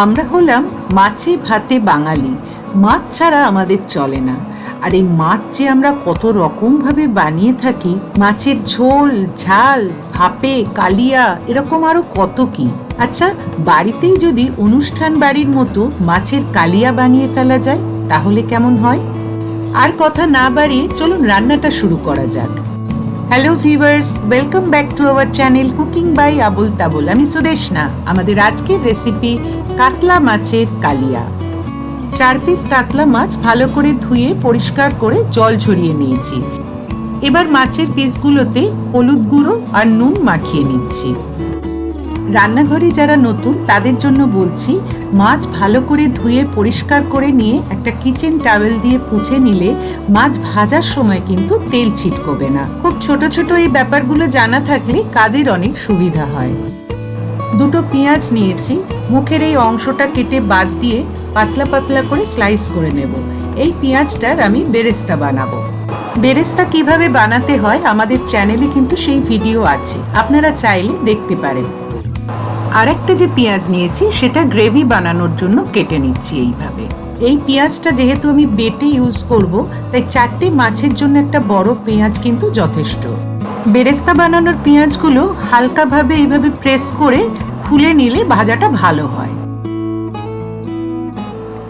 আমরা হলাম মাছে ভাতে বাঙালি। মাছ ছাড়া আমাদের চলে না। আর এই মাছ যে আমরা কত রকমভাবে বানিয়ে থাকি, মাছের ঝোল, ঝাল, ভাপে, কালিয়া, এরকম আরও কত কি? আচ্ছা বাড়িতেই যদি অনুষ্ঠান বাড়ির মতো মাছের কালিয়া বানিয়ে ফেলা যায়, তাহলে কেমন হয়? আর কথা না বাড়িয়ে চলুন রান্নাটা শুরু করা যাক। Hello viewers welcome back to our channel cooking by Abol Tabol আমি সুদেশনা। আমাদের আজকের রেসিপি কাতলা মাছের কালিয়া। চার পিস কাতলা মাছ ভালো করে ধুয়ে, পরিষ্কার করে জল ঝরিয়ে নিয়েছি। এবার মাছের পিসগুলোতে হলুদ গুঁড়ো আর নুন মাখিয়ে নিচ্ছি। রান্নাঘরে যারা নতুন, তাদের জন্য বলছি মাছ ভালো করে ধুয়ে পরিষ্কার করে নিয়ে একটা কিচেন টাওয়েল দিয়ে পুছে নিলে মাছ ভাজার সময় কিন্তু তেল ছিটকবে না। খুব ছোট ছোট এই ব্যাপারগুলো জানা থাকলে কাজের অনেক সুবিধা হয়। দুটো পেঁয়াজ নিয়েছি, মুখের এই অংশটা কেটে বাদ দিয়ে পাতলা পাতলা করে স্লাইস করে নেব। এই পেঁয়াজটার আমি বেরেস্তা বানাবো। বেরেস্তা কীভাবে বানাতে হয় আমাদের চ্যানেলে কিন্তু সেই ভিডিও আছে। আপনারা চাইলে দেখতে পারেন। আরেকটা যে পেঁয়াজ নিয়েছি, সেটা গ্রেভি বানানোর জন্য কেটে নিচ্ছি এইভাবে। এই পেঁয়াজটা যেহেতু আমি বেটে ইউজ করব, তাই চারটে মাছের জন্য একটা বড় পেঁয়াজ কিন্তু যথেষ্ট। বেরেস্তা বানানোর পেঁয়াজগুলো হালকাভাবে এইভাবে প্রেস করে খুলে নিলে ভাজাটা ভালো হয়।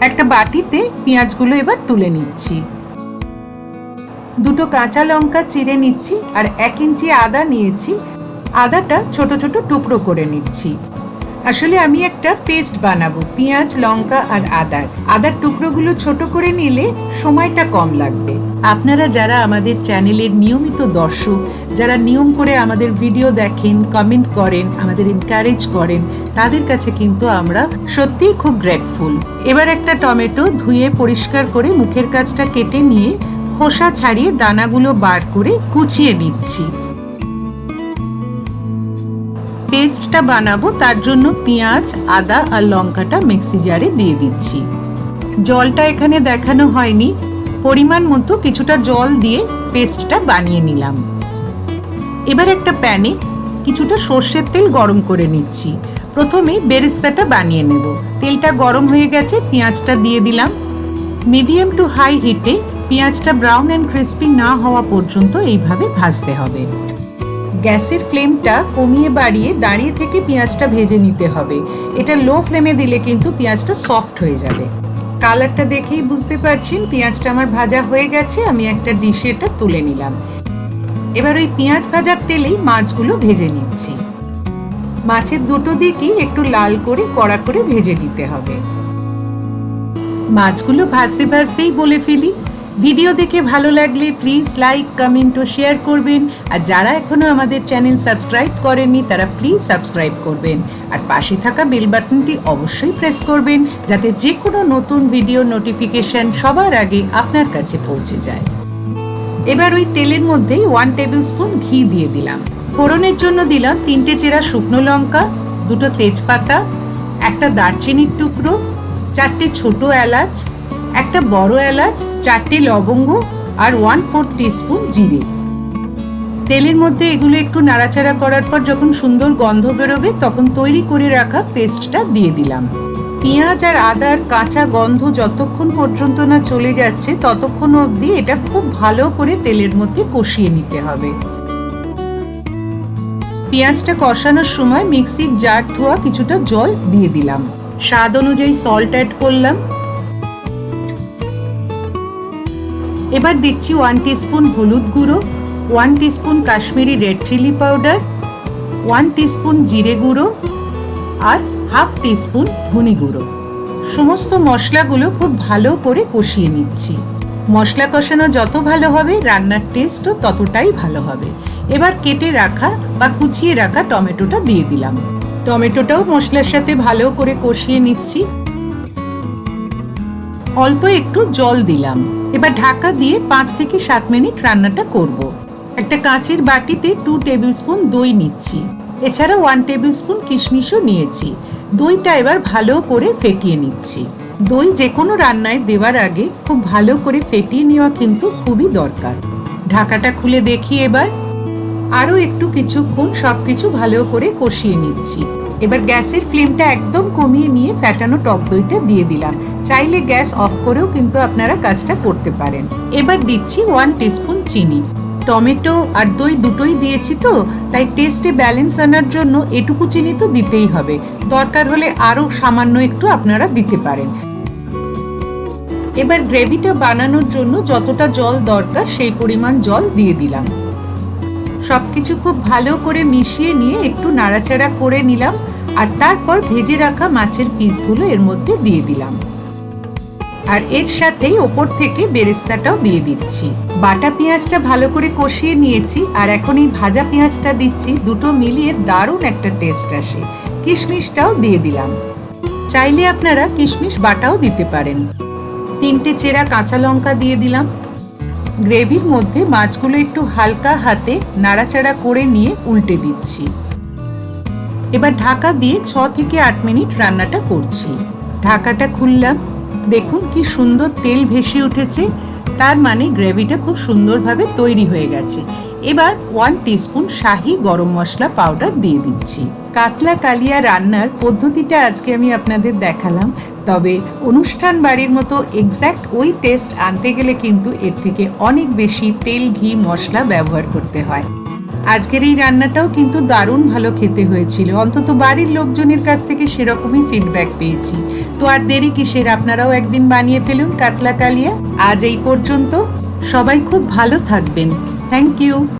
একটা বাটিতে পেঁয়াজগুলো এবার তুলে নিচ্ছি। দুটো কাঁচা লঙ্কা চিড়ে নিচ্ছি আর এক ইঞ্চি আদা নিয়েছি। আদাটা ছোট ছোট টুকরো করে নিচ্ছি। আসলে আমি একটা পেস্ট বানাবো, পেঁয়াজ, লঙ্কা আর আদার। আদার টুকরোগুলো ছোট করে নিলে সময়টা কম লাগবে। আপনারা যারা আমাদের চ্যানেলের নিয়মিত দর্শক, যারা নিয়ম করে আমাদের ভিডিও দেখেন কমেন্ট করেন, আমাদের এনকারেজ করেন, তাদের কাছে কিন্তু আমরা সত্যিই খুব গ্রেটফুল এবার একটা টমেটো ধুয়ে পরিষ্কার করে মুখের কাজটা কেটে নিয়ে খোসা ছাড়িয়ে দানাগুলো বার করে কুচিয়ে নিচ্ছি। পেস্টটা বানাবো, তার জন্য পেঁয়াজ, আদা আর লঙ্কাটা মিক্সি জারে দিয়ে দিচ্ছি। জলটা এখানে দেখানো হয়নি। পরিমাণ মতো কিছুটা জল দিয়ে পেস্টটা বানিয়ে নিলাম। এবার একটা প্যানে কিছুটা সর্ষের তেল গরম করে নিচ্ছি। প্রথমে বেরেস্তাটা বানিয়ে নেব। তেলটা গরম হয়ে গেছে, পেঁয়াজটা দিয়ে দিলাম। মিডিয়াম টু হাই হিটে পেঁয়াজটা ব্রাউন অ্যান্ড ক্রিস্পি না হওয়া পর্যন্ত এইভাবে ভাজতে হবে। গ্যাসের ফ্লেমটা কমিয়ে বাড়িয়ে দাঁড়িয়ে থেকে পেঁয়াজটা ভেজে নিতে হবে। এটা লো ফ্লেমে দিলে কিন্তু পেঁয়াজটা সফট হয়ে যাবে। কালারটা দেখেই বুঝতে পারছেন, পেঁয়াজটা আমার ভাজা হয়ে গেছে, আমি একটা ডিশে এটা তুলে নিলাম। এবার ওই পেঁয়াজ ভাজার তেলেই মাছগুলো ভেজে নিচ্ছি। মাছের দুটো দিকই একটু লাল করে, কড়া করে ভেজে দিতে হবে। মাছগুলো ভাজতে ভাজতেই বলে ফেলি ভিডিও দেখে ভালো লাগলে প্লিজ লাইক কমেন্ট ও শেয়ার করবেন। আর যারা এখনও আমাদের চ্যানেল সাবস্ক্রাইব করেননি, তারা প্লিজ সাবস্ক্রাইব করবেন। আর পাশে থাকা বেল বাটনটি অবশ্যই প্রেস করবেন, যাতে যে কোনো নতুন ভিডিও নোটিফিকেশন সবার আগে আপনার কাছে পৌঁছে যায়। এবার ওই তেলের মধ্যেই ওয়ান টেবিল স্পুন ঘি দিয়ে দিলাম। ফোড়নের জন্য দিলাম তিনটে চেরা শুকনো লঙ্কা, দুটো তেজপাতা, একটা দারচিনির টুকরো, চারটে ছোট এলাচ একটা বড় এলাচ, চারটে লবঙ্গ আর ওয়ান ফোর টিস্পুন জিরে। তেলের মধ্যে এগুলো একটু নাড়াচাড়া করার পর যখন সুন্দর গন্ধ বেরোবে, তখন তৈরি করে রাখা পেস্টটা দিয়ে দিলাম। পেঁয়াজ আর আদার কাঁচা গন্ধ যতক্ষণ পর্যন্ত না চলে যাচ্ছে, ততক্ষণ অবধি এটা খুব ভালো করে তেলের মধ্যে কষিয়ে নিতে হবে। পেঁয়াজটা কষানোর সময় মিক্সির জার ধোয়া কিছুটা জল দিয়ে দিলাম। স্বাদ অনুযায়ী সল্ট অ্যাড করলাম। এবার দিচ্ছি ওয়ান টিস্পুন হলুদ গুঁড়ো one teaspoon Kashmiri red chili powder one teaspoon জিরে গুঁড়ো আর হাফ টিস্পুন ধনে গুঁড়ো। সমস্ত মশলাগুলো খুব ভালো করে কষিয়ে নিচ্ছি। মশলা কষানো যত ভালো হবে, রান্নার টেস্টও ততটাই ভালো হবে। এবার কেটে রাখা বা কুচিয়ে রাখা টমেটোটা দিয়ে দিলাম। টমেটোটাও মশলার সাথে ভালো করে কষিয়ে নিচ্ছি। অল্প একটু জল দিলাম। এবার ঢাকা দিয়ে পাঁচ থেকে সাত মিনিট রান্নাটা করব। একটা কাঁচের বাটিতে টু টেবিল স্পুন দই নিচ্ছি। এছাড়া ওয়ান টেবিল স্পুন কিশমিশও নিয়েছি। দইটা এবার ভালো করে ফেটিয়ে নিচ্ছি। দই যে কোনো রান্নায় দেওয়ার আগে খুব ভালো করে ফেটিয়ে নেওয়া কিন্তু খুবই দরকার। ঢাকাটা খুলে দেখি এবার। আরও একটু কিছুক্ষণ সব কিছু ভালো করে কষিয়ে নিচ্ছি। এবার গ্যাসের ফ্লেমটা একদম কমিয়ে নিয়ে ফ্যাটানো টক দইটা দিয়ে দিলাম। চাইলে গ্যাস অফ করেও কিন্তু আপনারা কাজটা করতে পারেন। এবার দিচ্ছি ওয়ান টিস্পুন চিনি। টমেটো আর দই দুটোই দিয়েছি তো, তাই টেস্টে ব্যালেন্স আনার জন্য এটুকু চিনি তো দিতেই হবে। দরকার হলে আরও সামান্য একটু আপনারা দিতে পারেন। এবার গ্রেভিটা বানানোর জন্য যতটা জল দরকার সেই পরিমাণ জল দিয়ে দিলাম। সবকিছু খুব ভালো করে মিশিয়ে নিয়ে একটু নাড়াচাড়া করে নিলাম আর তারপর ভেজে রাখা মাছের পিসগুলো এর মধ্যে দিয়ে দিলাম। আর এর সাথেই ওপর থেকে বেরেস্তাটাও দিয়ে দিচ্ছি। বাটা পেঁয়াজটা ভালো করে কষিয়ে নিয়েছি আর এখন এই ভাজা পেঁয়াজটা দিচ্ছি, দুটো মিলিয়ে দারুণ একটা টেস্ট আসে। কিশমিশটাও দিয়ে দিলাম। চাইলে আপনারা কিশমিশ বাটাও দিতে পারেন। তিনটে চেরা কাঁচা লঙ্কা দিয়ে দিলাম। গ্রেভির মধ্যে মাছগুলো একটু হালকা হাতে নাড়াচাড়া করে নিয়ে উল্টে দিচ্ছি। এবার ঢাকা দিয়ে ছ থেকে আট মিনিট রান্নাটা করছি। ঢাকাটা খুললাম। দেখুন কি সুন্দর তেল ভেসে উঠেছে। তার মানে গ্রেভিটা খুব সুন্দরভাবে তৈরি হয়ে গেছে। এবার ওয়ান টিস্পুন শাহি গরম মশলা পাউডার দিয়ে দিচ্ছি। কাতলা কালিয়া রান্নার পদ্ধতিটা আজকে আমি আপনাদের দেখালাম, তবে অনুষ্ঠান বাড়ির মতো এক্স্যাক্ট ওই টেস্ট আনতে গেলে কিন্তু এর থেকে অনেক বেশি তেল, ঘি, মশলা ব্যবহার করতে হয়। আজকের এই রান্নাটাও কিন্তু দারুণ ভালো খেতে হয়েছিল। অন্তত বাড়ির লোকজনের কাছ থেকে সেরকমই ফিডব্যাক পেয়েছি। তো আর দেরি কিসের? আপনারাও একদিন বানিয়ে ফেলুন কাতলা কালিয়া। আজ এই পর্যন্ত সবাই খুব ভালো থাকবেন। Thank you